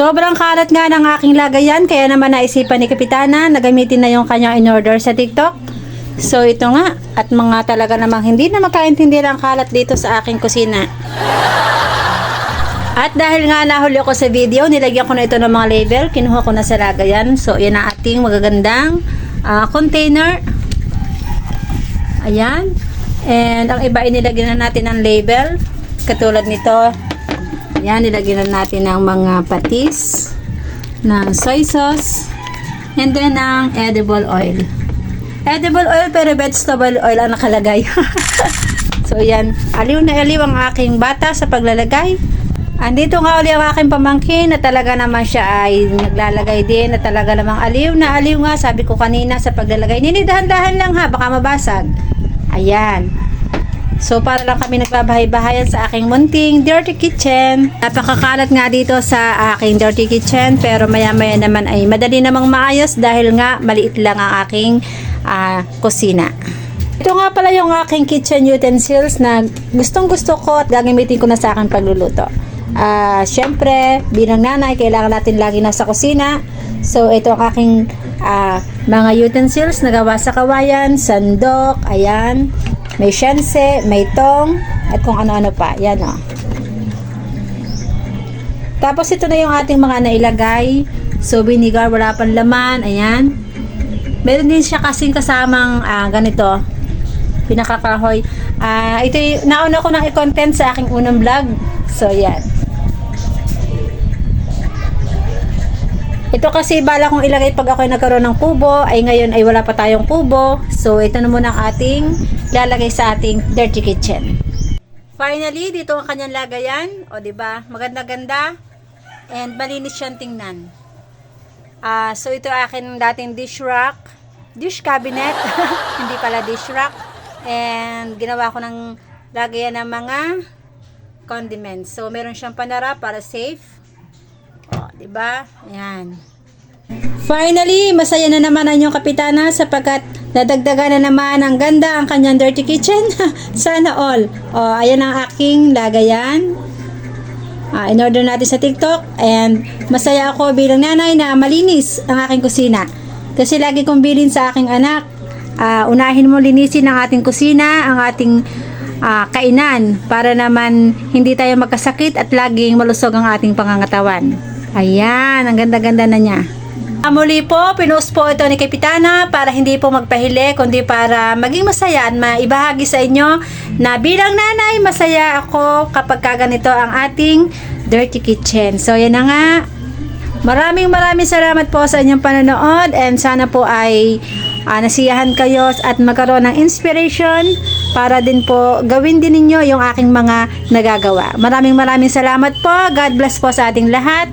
Sobrang kalat nga ng aking lagayan, kaya naman naisipan ni Kapitana na gamitin na yung kanyang in-order sa TikTok. So ito nga, at mga talaga namang hindi na makaintindi ang kalat dito sa aking kusina. At dahil nga nahuli ako sa video, nilagyan ko na ito ng mga label, kinuha ko na sa lagayan. So yan ang ating magagandang ah, container. Ayan. And ang iba ay nilagyan na natin ng label. Katulad nito. Ayan, nilagyan na natin ng mga patis, ng soy sauce, and then ng edible oil. Edible oil pero vegetable oil ang nakalagay. so yan, aliw na aliw ang aking bata sa paglalagay. Andito nga uli ang aking pamangkin na talaga naman siya ay naglalagay din na talaga namang aliw na aliw nga sabi ko kanina sa paglalagay. Nini dahan-dahan lang ha, baka mabasag. Ayan. So para lang kami nagbabahay-bahayan sa aking munting dirty kitchen. Napakakalat nga dito sa aking dirty kitchen pero maya-maya naman ay madali namang maayos dahil nga maliit lang ang aking ah, kusina. Ito nga pala yung aking kitchen utensils na gustong gusto ko at gagamitin ko na sa aking pagluluto. Ah, syempre, bilang nanay, kailangan natin lagi nasa kusina. So, ito ang aking ah, mga utensils na gawa sa kawayan, sandok, ayan. May shense, may tong, at kung ano-ano pa. Yan o. Tapos ito na yung ating mga nailagay. So, vinegar, wala pang laman. Ayan. Meron din siya kasing kasamang ah, ganito. Pinakakahoy. Ah, ito nauna ko nang i-content sa aking unang vlog. So, yan. Ito kasi bala kong ilagay pag ako nagkaroon ng kubo, ay ngayon ay wala pa tayong kubo. So, ito na muna ang ating lalagay sa ating dirty kitchen. Finally, dito ang kanyang lagayan. O, ba? Maganda-ganda. And malinis siyang tingnan. Ah, so ito akin dating dish rack, dish cabinet, hindi pala dish rack. And ginawa ko ng lagayan ng mga condiments. So meron siyang panara para safe. O, di ba? Ayan. Finally, masaya na naman ang inyong kapitana sapagkat nadagdagan na naman ang ganda ang kanyang dirty kitchen. Sana all. O, ayan ang aking lagayan. Ah, in-order natin sa TikTok and masaya ako bilang nanay na malinis ang aking kusina. Kasi lagi kong bilin sa aking anak, ah, unahin mo linisin ang ating kusina, ang ating ah, kainan para naman hindi tayo magkasakit at laging malusog ang ating pangangatawan. Ayan, ang ganda-ganda na niya. Ah, muli po, pinost po ito ni Kapitana para hindi po magpahili, kundi para maging masaya at maibahagi sa inyo na bilang nanay, masaya ako kapag kaganito ang ating dirty kitchen. So, yan na nga. Maraming maraming salamat po sa inyong panonood and sana po ay ah, nasiyahan kayo at magkaroon ng inspiration para din po gawin din ninyo yung aking mga nagagawa. Maraming maraming salamat po. God bless po sa ating lahat.